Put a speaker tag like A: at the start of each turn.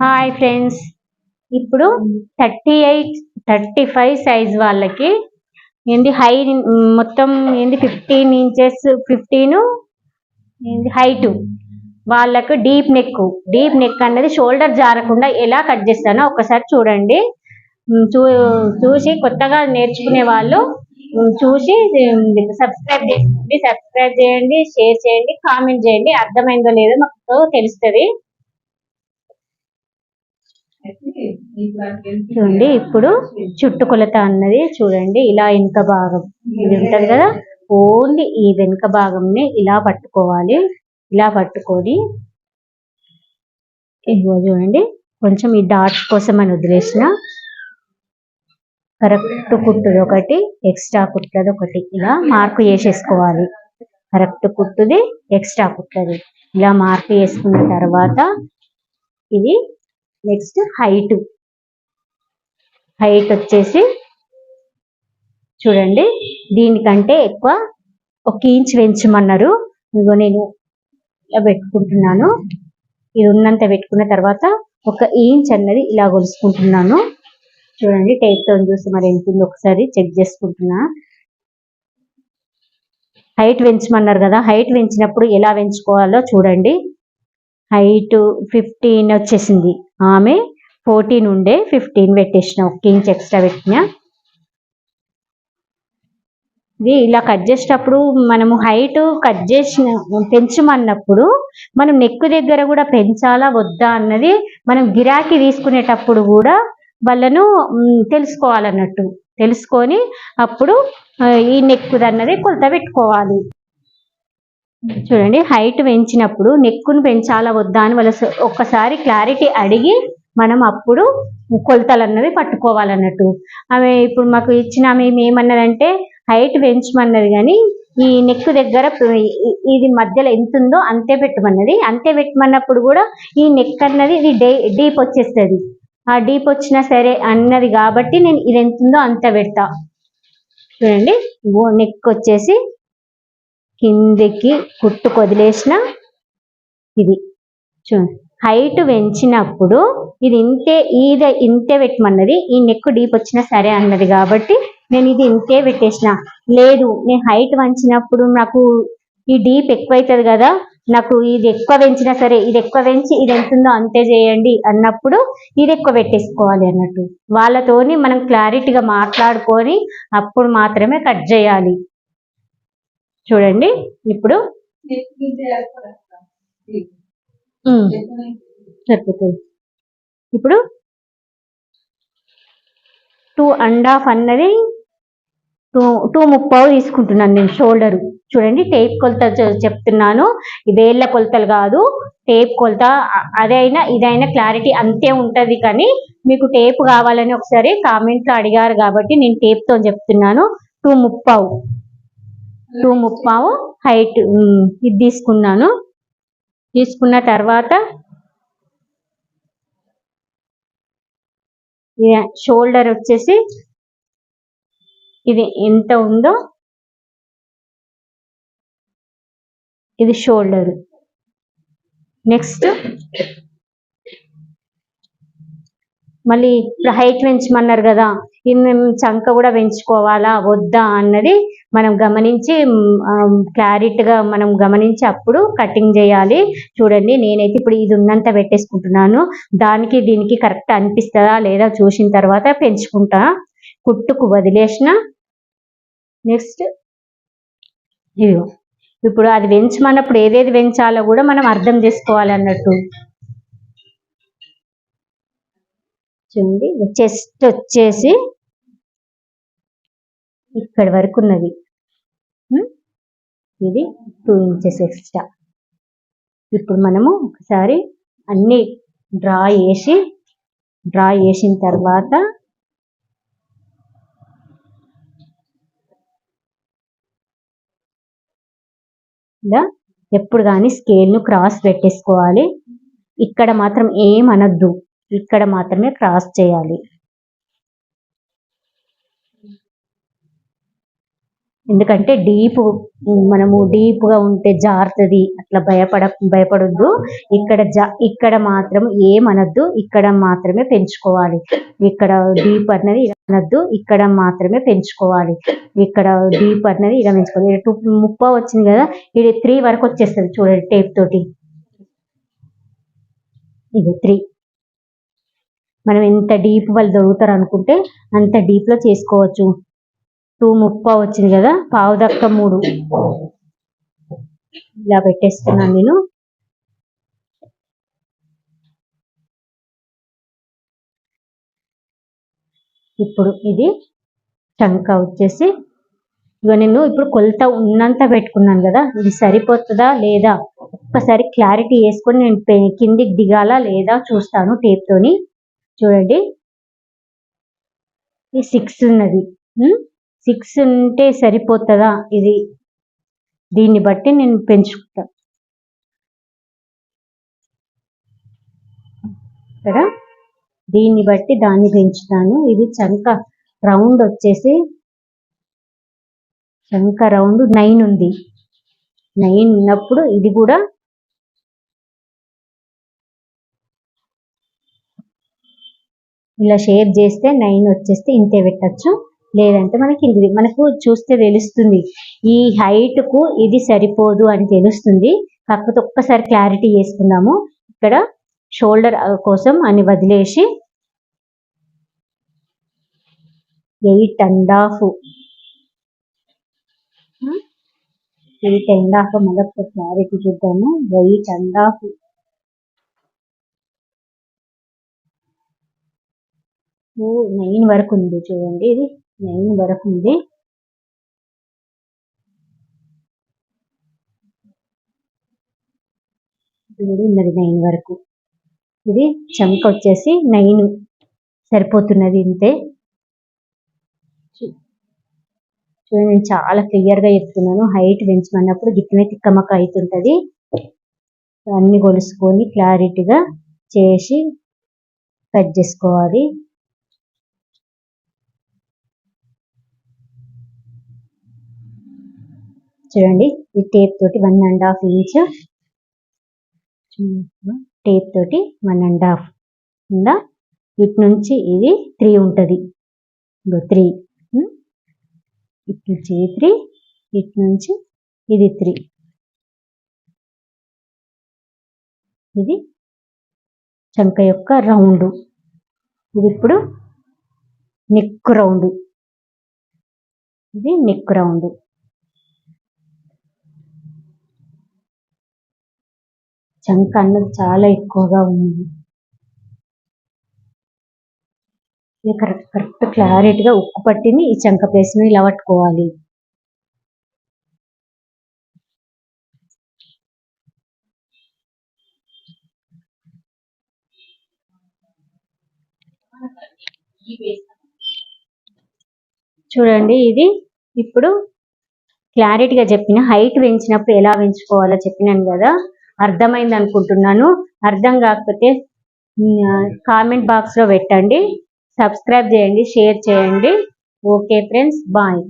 A: Hi friends ఇప్పుడు thirty eight thirty five size వాళ్ళకి ఏంది హై మొత్తం ఏంది ఫిఫ్టీన్ ఇంచెస్ ఫిఫ్టీన్ ఏంది హైట్ వాళ్ళకు డీప్ నెక్ డీప్ నెక్ అనేది షోల్డర్ జారకుండా ఎలా కట్ చేస్తానో ఒకసారి చూడండి. చూ చూసి కొత్తగా నేర్చుకునే వాళ్ళు చూసి సబ్స్క్రైబ్ చేసుకోండి సబ్స్క్రైబ్ చేయండి షేర్ చేయండి కామెంట్ చేయండి. అర్థమైందో లేదో మాకు తెలుస్తుంది. చూడండి ఇప్పుడు చుట్టుకొలత అన్నది చూడండి ఇలా వెనుక భాగం. ఇది ఉంటది కదా? ఓన్లీ ఈ వెనుక భాగంని ఇలా పట్టుకోవాలి. ఇలా పట్టుకొని ఇదిగో చూడండి కొంచెం ఈ డాట్స్ కోసం అని వదిలేసిన. కరెక్ట్ కుట్టుది ఒకటి ఎక్స్ట్రా కుట్లది ఒకటి. ఇలా మార్కు వేసేసుకోవాలి కరెక్ట్ కుట్టుది ఎక్స్ట్రా కుట్లది ఇలా మార్కు వేసుకున్న తర్వాత ఇది నెక్స్ట్ హైట్ హైట్ వచ్చేసి చూడండి దీనికంటే ఎక్కువ ఒక ఇంచ్ పెంచమన్నారు. ఇదిగో నేను ఇలా పెట్టుకుంటున్నాను. ఇది ఉన్నంత పెట్టుకున్న తర్వాత ఒక ఇంచ్ అన్నది ఇలా కొలుసుకుంటున్నాను. చూడండి టైప్తో చూసి మరి ఎంత ఉందో ఒకసారి చెక్ చేసుకుంటున్నా. హైట్ పెంచమన్నారు కదా హైట్ పెంచినప్పుడు ఎలా పెంచుకోవాలో చూడండి. హైట్ ఫిఫ్టీన్ వచ్చేసింది. ఆమె ఫోర్టీన్ ఉండే ఫిఫ్టీన్ పెట్టేసిన ఒక ఇంచ్ ఎక్స్ట్రా పెట్టిన. ఇది ఇలా కట్ చేసేటప్పుడు మనము హైట్ కట్ చేసిన పెంచమన్నప్పుడు మనం నెక్ దగ్గర కూడా పెంచాలా వద్దా అన్నది మనం గిరాకీ తీసుకునేటప్పుడు కూడా వాళ్ళను తెలుసుకోవాలన్నట్టు. తెలుసుకొని అప్పుడు ఈ నెక్ అన్నది కొలత పెట్టుకోవాలి. చూడండి హైట్ పెంచినప్పుడు నెక్కును పెంచాలా వద్దా అని వాళ్ళ స- ఒక్కసారి క్లారిటీ అడిగి మనం అప్పుడు కొలతలు అన్నవి పట్టుకోవాలన్నట్టు. ఆమె ఇప్పుడు మాకు ఇచ్చిన ఆమె ఏమన్నదంటే హైట్ పెంచమన్నది కానీ ఈ నెక్ దగ్గర ఇది మధ్యలో ఎంత ఉందో అంతే పెట్టమన్నది. అంతే పెట్టమన్నప్పుడు కూడా ఈ నెక్ అన్నది ఇది డే డీప్ వచ్చేస్తుంది. ఆ డీప్ వచ్చినా సరే అన్నది కాబట్టి నేను ఇది ఎంత ఉందో అంత పెడతా. చూడండి నెక్ వచ్చేసి కిందికి కుట్టు కొదిలేసిన ఇది. చూ హైట్ పెంచినప్పుడు ఇది ఇంతే ఇది ఇంతే పెట్టమన్నది ఈ నెక్ డీప్ వచ్చినా సరే అన్నది కాబట్టి నేను ఇది ఇంతే పెట్టేసిన. లేదు నేను హైట్ వంచినప్పుడు నాకు ఈ డీప్ ఎక్కువైతుంది కదా నాకు ఇది ఎక్కువ పెంచినా సరే ఇది ఎక్కువ పెంచి ఇది ఎంత ఉందో అంతే చేయండి అన్నప్పుడు ఇది ఎక్కువ పెట్టేసుకోవాలి అన్నట్టు. వాళ్ళతోని మనం క్లారిటీగా మాట్లాడుకొని అప్పుడు మాత్రమే కట్ చేయాలి. చూడండి ఇప్పుడు సరిపోతుంది. ఇప్పుడు టూ అండ్ హాఫ్ అన్నది టూ టూ ముప్పావు తీసుకుంటున్నాను నేను షోల్డర్. చూడండి టేప్ కొలత చెప్తున్నాను. వేళ్ళ కొలతలు కాదు టేప్ కొలత అదైనా ఇదైనా క్లారిటీ అంతే ఉంటుంది కానీ మీకు టేప్ కావాలని ఒకసారి కామెంట్లో అడిగారు కాబట్టి నేను టేప్తో చెప్తున్నాను. టూ ముప్పావు. టూ ముప్పావు హైట్ ఇది తీసుకున్నాను. తీసుకున్న తర్వాత షోల్డర్ వచ్చేసి ఇది ఎంత ఉందో ఇది షోల్డర్. నెక్స్ట్ మళ్ళీ హైట్ పెంచమన్నారు కదా. చంక కూడా పెంచుకోవాలా? వద్దా? అన్నది మనం గమనించి క్లారిటీగా మనం గమనించి అప్పుడు కటింగ్ చేయాలి. చూడండి నేనైతే ఇప్పుడు ఇది ఉన్నంత పెట్టేసుకుంటున్నాను. దానికి దీనికి కరెక్ట్ అనిపిస్తుందా లేదా చూసిన తర్వాత పెంచుకుంటా. కుట్టుకు వదిలేసిన. నెక్స్ట్. ఇదిగో. ఇప్పుడు అది పెంచమన్నప్పుడు ఏదేది పెంచాలో కూడా మనం అర్థం చేసుకోవాలి అన్నట్టు. చూడండి చెస్ట్ వచ్చేసి ఇక్కడ వరకు ఉన్నది. ఇది టూ ఇంచెస్ ఎక్స్ట్రా. ఇప్పుడు మనము ఒకసారి అన్ని డ్రా చేసి డ్రా చేసిన తర్వాత ఇలా ఎప్పుడు కానీ స్కేల్ను క్రాస్ పెట్టేసుకోవాలి. ఇక్కడ మాత్రం ఏం అనొద్దు. ఇక్కడ మాత్రమే క్రాస్ చేయాలి. ఎందుకంటే డీప్ మనము డీప్గా ఉంటే జారుతుంది అట్లా భయపడ భయపడొద్దు. ఇక్కడ జా ఇక్కడ మాత్రం ఏమనద్దు ఇక్కడ మాత్రమే పెంచుకోవాలి. ఇక్కడ డీప్ అన్నది అనద్దు ఇక్కడ మాత్రమే పెంచుకోవాలి. ఇక్కడ డీప్ అన్నది ఇలా పెంచుకోవాలి. ఇక్కడ టూ ముప్ప వచ్చింది కదా ఇది త్రీ వరకు వచ్చేస్తుంది చూడండి టేప్ తోటి. ఇది త్రీ మనం ఎంత డీప్ వాళ్ళు దొరుకుతారు అనుకుంటే అంత డీప్లో చేసుకోవచ్చు. టూ ముప్ప వచ్చింది కదా పావు దక్క మూడు. ఇలా పెట్టేస్తున్నాను నేను. ఇప్పుడు ఇది చంక వచ్చేసి ఇక నేను ఇప్పుడు కొలత ఉన్నంత పెట్టుకున్నాను కదా ఇది సరిపోతుందా లేదా? ఒక్కసారి క్లారిటీ వేసుకొని నేను కిందికి దిగాలా లేదా చూస్తాను టేప్ తోని చూడండి. ఈ సిక్స్ ఉన్నది. సిక్స్ ఉంటే సరిపోతుందా? ఇది దీన్ని బట్టి నేను పెంచుకుంటా. ఇక్కడ దీన్ని బట్టి దాన్ని పెంచుతాను. ఇది చంక రౌండ్ వచ్చేసి చంక రౌండ్ నైన్ ఉంది. నైన్ ఉన్నప్పుడు ఇది కూడా ఇలా షేప్ చేస్తే నైన్ వచ్చేస్తే ఇంతే పెట్టచ్చు. లేదంటే మనకి ఇది మనకు చూస్తే తెలుస్తుంది. ఈ హైట్కు ఇది సరిపోదు అని తెలుస్తుంది. కాకపోతే ఒక్కసారి క్లారిటీ చేసుకుందాము. ఇక్కడ షోల్డర్ కోసం అని వదిలేసి eight and half. Eight and half మళ్ళీ క్లారిటీ చూద్దాము. Eight and half. నైన్ వరకు ఉంది చూడండి. ఇది నైన్ వరకు ఉంది. ఇది ఉన్నది నైన్ వరకు. ఇది చంక వచ్చేసి నైన్ సరిపోతున్నది ఇంతే. చూడండి నేను చాలా క్లియర్గా చెప్తున్నాను. హైట్ పెంచమన్నప్పుడు గిట్లనే తిక్కమక్క అవుతుంటుంది. అన్ని కొలుసుకొని క్లారిటీగా చేసి కట్ చేసుకోవాలి. చూడండి ఈ టేప్ తోటి one and half inch tape తోటి వన్ అండ్ హాఫ్ ఉందా? ఇటు నుంచి ఇది త్రీ ఉంటుంది. ఇంకో త్రీ ఇటు నుంచి ఇది త్రీ ఇటు నుంచి ఇది త్రీ ఇది చంక యొక్క రౌండ్ ఇది ఇప్పుడు నెక్ రౌండ్ ఇది నెక్ రౌండ్ చంక అన్నది చాలా ఎక్కువగా ఉంది. కరెక్ట్ కరెక్ట్ క్లారిటీగా ఉక్కు పట్టిని ఈ చంక ప్లేస్ని ఇలా పట్టుకోవాలి. చూడండి ఇది ఇప్పుడు క్లారిటీగా చెప్పిన హైట్ పెంచినప్పుడు ఎలా పెంచుకోవాలో చెప్పినాను కదా. అర్థమైంది అనుకుంటున్నాను అర్థం కాకపోతే కామెంట్ బాక్స్లో పెట్టండి. సబ్స్క్రైబ్ చేయండి షేర్ చేయండి. Okay friends bye